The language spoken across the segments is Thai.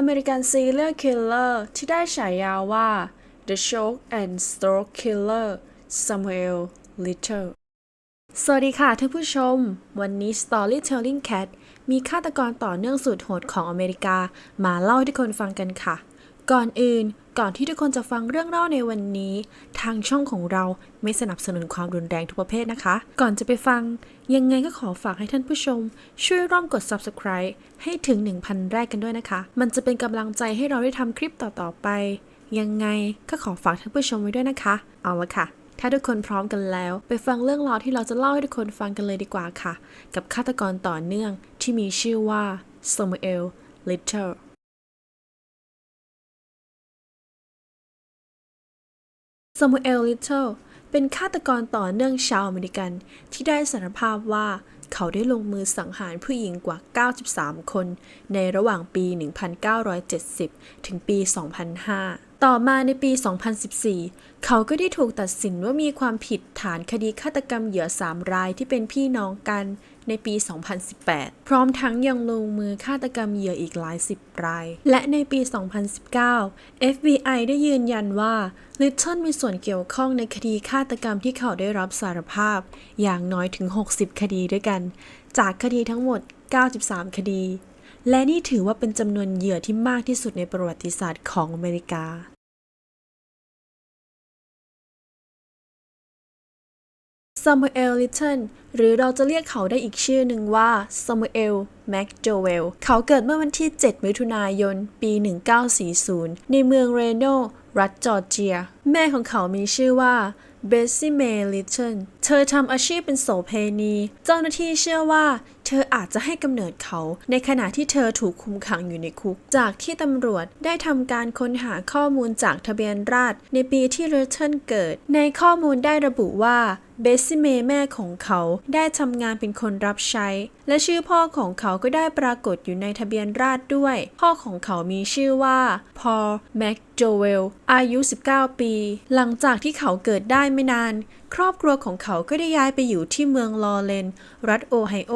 อเมริกันซีเรียลคิลเลอร์ที่ได้ฉายาว่า The Choke and Stroke Killer Samuel Little สวัสดีค่ะท่านผู้ชม วันนี้ Storytelling Cat มีฆาตกรต่อเนื่องสุดโหดของอเมริกา มาเล่าให้ทุกคนฟังกันค่ะ ก่อนอื่นก่อนที่ทุกคนจะฟังเรื่องเล่าในวันนี้ ทางช่องของเราไม่สนับสนุนความรุนแรงทุกประเภทนะคะ ก่อนจะไปฟัง ยังไงก็ขอฝากให้ท่านผู้ชม ช่วยร่วมกด subscribe ให้ถึง 1,000 แรกกันด้วยนะคะ มันจะเป็นกำลังใจให้เราได้ทำคลิปต่อๆไป ยังไงก็ขอฝากท่านผู้ชมไว้ด้วยนะคะ เอาละค่ะ ถ้าทุกคนพร้อมกันแล้ว ไปฟังเรื่องราวที่เราจะเล่าให้ทุกคนฟังกันเลยดีกว่าค่ะ กับฆาตกรต่อเนื่องที่มีชื่อว่า Samuel Little ซามูเอล ลิตเทิล เป็นฆาตกรต่อเนื่องชาวอเมริกัน ที่ได้สารภาพว่าเขาได้ลงมือสังหารผู้หญิงกว่า 93 คน ในระหว่างปี 1970 ถึงปี 2005 ต่อมาในปี 2014 เขาก็ได้ถูกตัดสินว่ามีความผิดฐานคดีฆาตกรรมเหยื่อ 3 รายที่เป็นพี่น้องกันในปี 2018 พร้อมทั้งยังลงมือฆาตกรรมเหยื่ออีกหลายสิบราย และในปี 2019 FBI ได้ยืนยันว่าลิตเทิลมีส่วนเกี่ยวข้องในคดีฆาตกรรมที่เขาได้รับสารภาพ อย่างน้อยถึง 60 คดีด้วยกัน จากคดีทั้งหมด 93 คดี และนี่ถือว่าเป็นจำนวนเหยื่อที่มากที่สุดในประวัติศาสตร์ของอเมริกาซามูเอล ลิตเทิล หรือเราจะเรียกเขาได้อีกชื่อหนึ่งว่าซามูเอล แม็กโจเวล เขาเกิดเมื่อวันที่ 7 มิถุนายน ปี 1940 ในเมืองเรโน รัฐจอร์เจีย แม่ของเขามีชื่อว่า เบสซี่เมย์ ลิตเทิล เธอทำอาชีพเป็นโสเพณี เจ้าหน้าที่เชื่อว่า เธออาจจะให้กำเนิดเขา ในขณะที่เธอถูกคุมขังอยู่ในคุก จากที่ตำรวจได้ทำการค้นหาข้อมูลจากทะเบียนราษฎรในปีที่ลิตเทิลเกิด ในข้อมูลได้ระบุว่าเบสซี่เมแม่ของเขาได้ทำงานเป็นคนรับใช้ และชื่อพ่อของเขาก็ได้ปรากฏอยู่ในทะเบียนราษฎรด้วย พ่อของเขามีชื่อว่าพอลแม็กโจเวลอายุ 19 ปี หลังจากที่เขาเกิดได้ไม่นานครอบครัวของเขาก็ได้ย้ายไปอยู่ที่เมืองลอเรนรัฐโอไฮโอ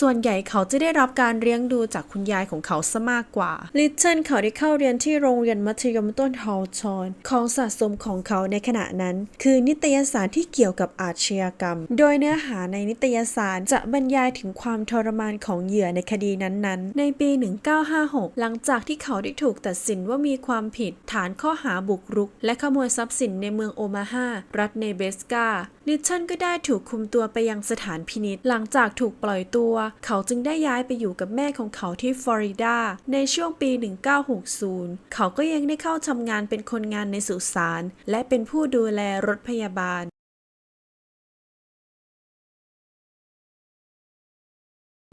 ส่วนใหญ่เขาจะได้รับการเลี้ยงดูจากคุณยายของเขาซะมากกว่า ลิตเทิลเขาได้เข้าเรียนที่โรงเรียนมัธยมต้นฮอลชอน ของสะสมของเขาในขณะนั้น คือนิตยสารที่เกี่ยวกับอาชญากรรม โดยเนื้อหาในนิตยสารจะบรรยายถึงความทรมานของเหยื่อในคดีนั้นๆ ในปี 1956 หลังจากที่เขาได้ถูกตัดสินว่ามีความผิดฐานข้อหาบุกรุก และขโมยทรัพย์สินในเมืองโอมาฮารัฐเนเบสกา ลิชเชนก็ได้ถูกคุมตัวไปยังสถานพินิษหลังจากถูกปล่อยตัว เขาจึงได้ย้ายไปอยู่กับแม่ของเขาที่ฟลอริดาในช่วงปี 1960 เขาก็ยังได้เข้าทำงานเป็นคนงานในสุสานและเป็นผู้ดูแลรถพยาบาล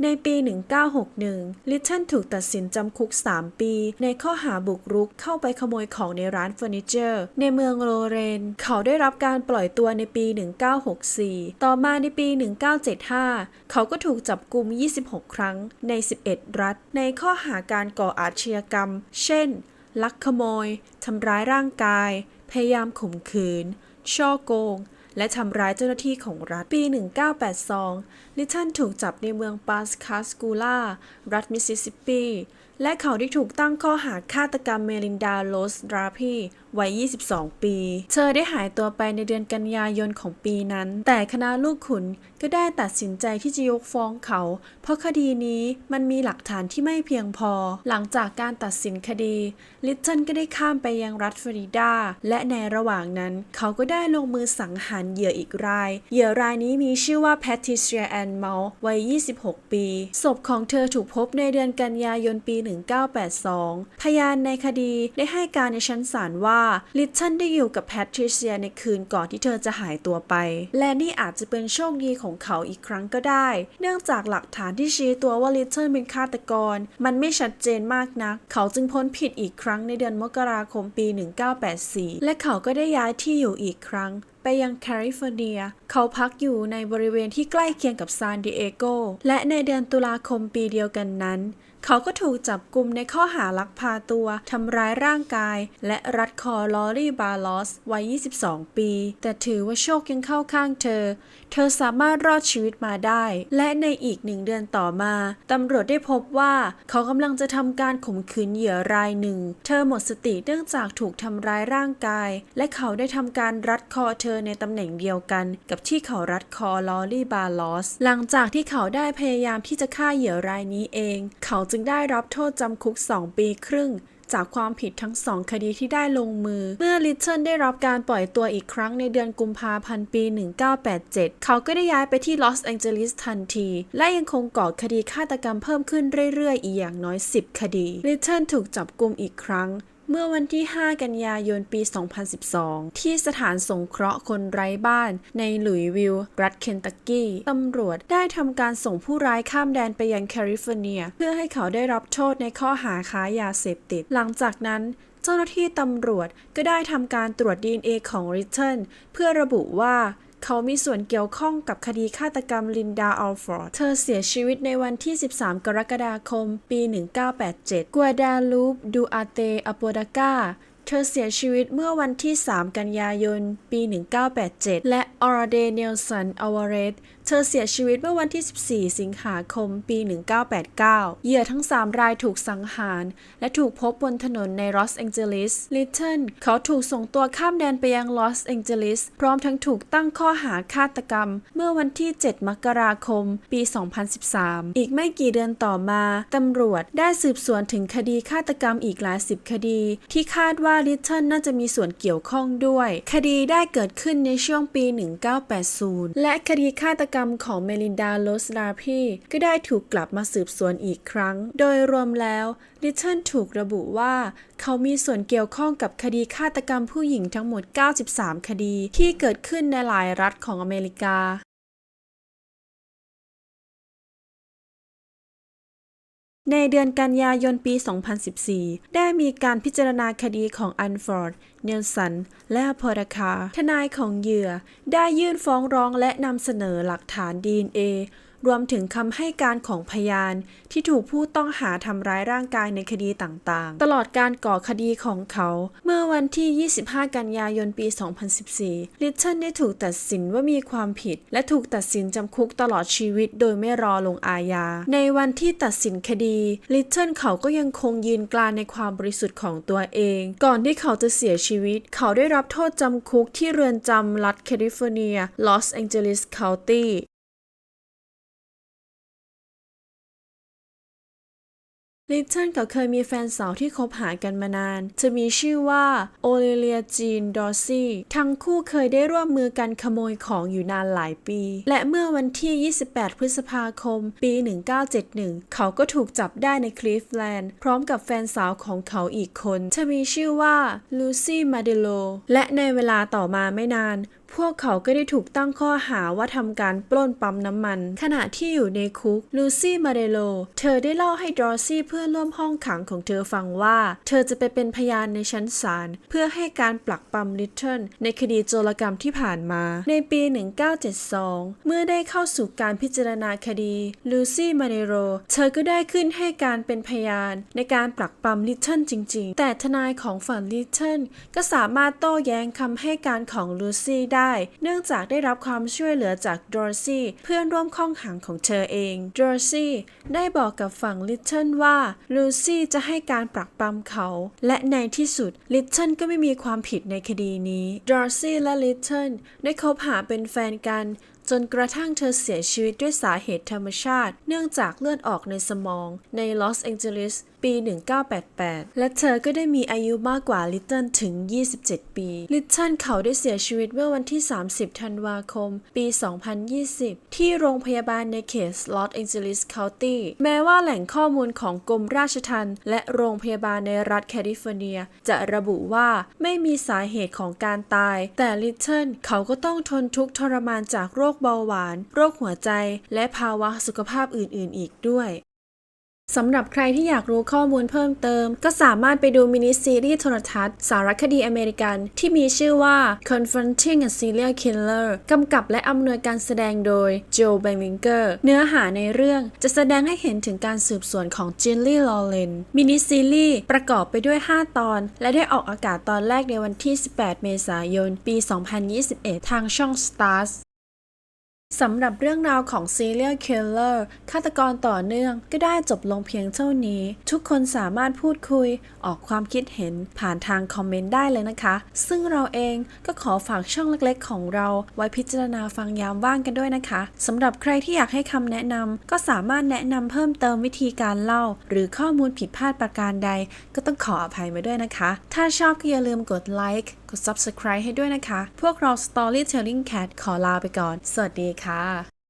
ในปี 1961 ลิตเทิลถูกตัดสินจำคุก 3 ปี ในข้อหาบุกรุกเข้าไปขโมยของในร้านเฟอร์นิเจอร์ ในเมืองโลเรน เขาได้รับการปล่อยตัวในปี 1964 ต่อมาในปี 1975 เขาก็ถูกจับกุม 26 ครั้งใน 11 รัฐ ในข้อหาการก่ออาชญากรรม เช่น ลักขโมย ทำร้ายร่างกาย พยายามข่มขืน ช่อโกง และทำร้ายเจ้าหน้าที่ของรัฐ ปี 1982 ลิตเทิลถูกจับในเมืองปาสคาสกูล่า รัฐมิสซิสซิปปี และเขาได้ถูกตั้งข้อหาฆาตกรรมเมลินดาโลสดราพีวัย 22 ปี เธอได้หายตัวไปในเดือนกันยายนของปีนั้น แต่คณะลูกขุนก็ได้ตัดสินใจที่จะยกฟ้องเขา เพราะคดีนี้มันมีหลักฐานที่ไม่เพียงพอ หลังจากการตัดสินคดี ลิตเทิลก็ได้ข้ามไปยังรัฐฟลอริดา และในระหว่างนั้น เขาก็ได้ลงมือสังหารเหยื่ออีกราย เหยื่อรายนี้มีชื่อว่าแพทริเซียแอนเมลวัย 26 ปี ศพของเธอถูกพบในเดือนกันยายนปี1982 พยานในคดีได้ให้การในชั้นศาลว่า ลิตเทิลได้อยู่กับแพทริเซียในคืนก่อนที่เธอจะหายตัวไป และนี่อาจจะเป็นโชคดีของเขาอีกครั้งก็ได้ เนื่องจากหลักฐานที่ชี้ตัวว่าลิตเทิลเป็นฆาตกร มันไม่ชัดเจนมากนัก เขาจึงพ้นผิดอีกครั้งในเดือนมกราคมปี 1984 และเขาก็ได้ย้ายที่อยู่อีกครั้งไปยังแคลิฟอร์เนีย เขาพักอยู่ในบริเวณที่ใกล้เคียงกับซานดิเอโก และในเดือนตุลาคมปีเดียวกันนั้น เขาก็ถูกจับกลุ่มในข้อหาลักพาตัว ทำร้ายร่างกาย และรัดคอลอรี่บาร์ลอสวัย 22 ปี แต่ถือว่าโชคยังเข้าข้างเธอ เธอสามารถรอดชีวิตมาได้ และในอีกหนึ่งเดือนต่อมา ตำรวจได้พบว่า เขากำลังจะทำการข่มขืนเหยื่อรายหนึ่ง เธอหมดสติเนื่องจากถูกทำร้ายร่างกาย และเขาได้ทำการรัดคอเธอในตำแหน่งเดียวกัน กับที่เขารัดคอลอรี่บาร์ลอสหลังจากที่เขาได้พยายามที่จะฆ่าเหยื่อรายนี้เอง เขาจึงได้รับโทษจำคุก 2 ปีครึ่ง จากความผิดทั้งสองคดีที่ได้ลงมือ เมื่อลิทเทิลได้รับการปล่อยตัวอีกครั้งในเดือนกุมภาพันธ์ปี 1987 เขาก็ได้ย้ายไปที่ลอสแองเจลิสทันที และยังคงก่อคดีฆาตกรรมเพิ่มขึ้นเรื่อยๆ อีกอย่างน้อย 10 คดี ลิทเทิลถูกจับกุมอีกครั้ง เมื่อวันที่ 5 กันยายนปี 2012 ที่สถานสงเคราะห์คนไร้บ้านในหลุยวิลล์รัฐเคนตักกี้ ตำรวจได้ทำการส่งผู้ร้ายข้ามแดนไปยังแคลิฟอร์เนีย เพื่อให้เขาได้รับโทษในข้อหาค้ายาเสพติด หลังจากนั้นเจ้าหน้าที่ตำรวจก็ได้ทำการตรวจ DNA ของริ t เทิลเพื่อระบุว่า เขามีส่วนเกี่ยวข้องกับคดีฆาตกรรมลินดาอัลฟอร์ด เธอเสียชีวิตในวันที่ 13 กรกฎาคม ปี 1987 กัวดาลูป ดูอาเตอโปดากา ธอเสียชีวิตเมื่อวันที่ 3 กันยายน ปี 1987 และออร์เดเนลสันอวเรสเธอเสียชีวิตเมื่อวันที่ 14 สิงหาคม ปี 1989 เหยื่อทั้ง 3 รายถูกสังหาร และถูกพบบนถนนในลอสแองเจลิส ลิตเทิลเขาถูกส่งตัวข้ามแดนไปยังลอสแองเจลิส พร้อมทั้งถูกตั้งข้อหาฆาตกรรม เมื่อวันที่ 7 มกราคม ปี 2013 อีกไม่กี่เดือนต่อมา ตำรวจได้สืบสวนถึงคดีฆาตกรรมอีกหลายสิบคดี ที่คาดว่าลิตเทิลน่าจะมีส่วนเกี่ยวข้องด้วย คดีได้เกิดขึ้นในช่วงปี 1980 และคดีฆาตกรรมของเมลินดาโลสลาพีก็ได้ถูกกลับมาสืบสวนอีกครั้ง โดยรวมแล้วลิตเทิลถูกระบุว่าเขามีส่วนเกี่ยวข้องกับคดีฆาตกรรมผู้หญิงทั้งหมด 93 คดี ที่เกิดขึ้นในหลายรัฐของอเมริกา ในเดือนกันยายนปี 2014 ได้มีการพิจารณาคดีของอันฟอร์ด เนลสัน และพอรคา ทนายของเหยื่อ ได้ยื่นฟ้องร้องและนำเสนอหลักฐาน DNA รวมถึงคำให้การของพยานที่ถูกผู้ต้องหาทำร้ายร่างกายในคดีต่างๆ ตลอดการก่อคดีของเขา เมื่อวันที่ 25 กันยายนปี 2014 ลิตเทิลได้ถูกตัดสินว่ามีความผิด และถูกตัดสินจำคุกตลอดชีวิตโดยไม่รอลงอาญา ในวันที่ตัดสินคดี ลิตเทิลเขาก็ยังคงยืนกรานในความบริสุทธิ์ของตัวเอง ก่อนที่เขาจะเสียชีวิต เขาได้รับโทษจำคุกที่เรือนจำรัฐแคลิฟอร์เนีย ลอสแองเจลิสเคานตี้ ลิตเทิลเขาเคยมีแฟนสาวที่คบหากันมานาน จะมีชื่อว่าโอเลเลียจีนดอร์ซี่ทั้งคู่เคยได้ร่วมมือกันขโมยของอยู่นานหลายปี และเมื่อวันที่ 28 พฤษภาคม ปี 1971 เขาก็ถูกจับได้ในคลีฟแลนด์ พร้อมกับแฟนสาวของเขาอีกคนเธอมีชื่อว่าลูซี่มาเดโลและในเวลาต่อมาไม่นาน พวกเขาก็ได้ถูกตั้งข้อหาว่าทำการปล้นปั๊มน้ำมัน ขณะที่อยู่ในคุกลูซี่มาเดโลเธอได้เล่าให้ดอร์ซี่เพื่อนร่วมห้องขังของเธอฟังว่า เธอจะไปเป็นพยานในชั้นศาลเพื่อให้การปลักปั๊มลิตเทิลในคดีโจรกรรมที่ผ่านมา ในปี 1972 เมื่อได้เข้าสู่การพิจารณาคดีลูซี่มาเดโลเธอก็ได้ขึ้นให้การเป็นพยานในการปลักปั๊มลิตเทิลจริง ๆ แต่ทนายของฝั่งลิตเทิลก็สามารถโต้แย้งคำให้การของลูซี่ได้เนื่องจากได้รับความช่วยเหลือจากดอร์ซี่เพื่อนร่วมข้องขังของเธอเองดอร์ซี่ได้บอกกับฝั่งลิตเทิลว่าลูซี่จะให้การปรักปรำเขา และในที่สุดลิตเทิลก็ไม่มีความผิดในคดีนี้ดอร์ซี่และลิตเทิลได้คบหาเป็นแฟนกันจนกระทั่งเธอเสียชีวิตด้วยสาเหตุธรรมชาติ เนื่องจากเลือดออกในสมองในลอสแองเจลิส ปี 1988 และเธอก็ได้มีอายุมากกว่าลิตเติลถึง 27 ปี ลิตเติลเขาได้เสียชีวิตเมื่อวันที่ 30 ธันวาคม ปี 2020 ที่โรงพยาบาลในเขตลอสแองเจลิสเคานตี้แม้ว่าแหล่งข้อมูลของกรมราชทัณฑ์และโรงพยาบาลในรัฐแคลิฟอร์เนีย จะระบุว่าไม่มีสาเหตุของการตาย แต่ลิตเติลเขาก็ต้องทนทุกข์ทรมานจากโรคเบาหวาน โรคหัวใจ และภาวะสุขภาพอื่น ๆ อีกด้วย สำหรับใครที่อยากรู้ข้อมูลเพิ่มเติม ก็สามารถไปดูมินิซีรีส์โทรทัศน์ สารคดีอเมริกัน ที่มีชื่อว่า Confronting a Serial Killer กำกับและอำนวยการแสดงโดยโจเบมิงเกอร์เนื้อหาในเรื่องจะแสดงให้เห็นถึงการสืบสวนของจิลลี่ลอเรนมินิซีรีส์ประกอบไปด้วย 5 ตอน และได้ออกอากาศตอนแรกในวันที่ 18 เมษายน ปี 2021 ทางช่อง Stars สำหรับเรื่องราวของ Serial Killer ฆาตกรต่อเนื่องก็ได้จบลงเพียงเท่านี้ ทุกคนสามารถพูดคุย ออกความคิดเห็นผ่านทางคอมเมนต์ได้เลยนะคะ ซึ่งเราเองก็ขอฝากช่องเล็กๆ ของเราไว้พิจารณาฟังยามว่างกันด้วยนะคะสำหรับใครที่อยากให้คำแนะนำก็สามารถแนะนำเพิ่มเติมวิธีการเล่า หรือข้อมูลผิดพลาดประการใด ก็ต้องขออภัยมาด้วยนะคะ ถ้าชอบก็อย่าลืมกดไลค์ กด Subscribe ให้ด้วยนะคะ พวกเรา Storytelling Cat ขอลาไปก่อน สวัสดีค่ะ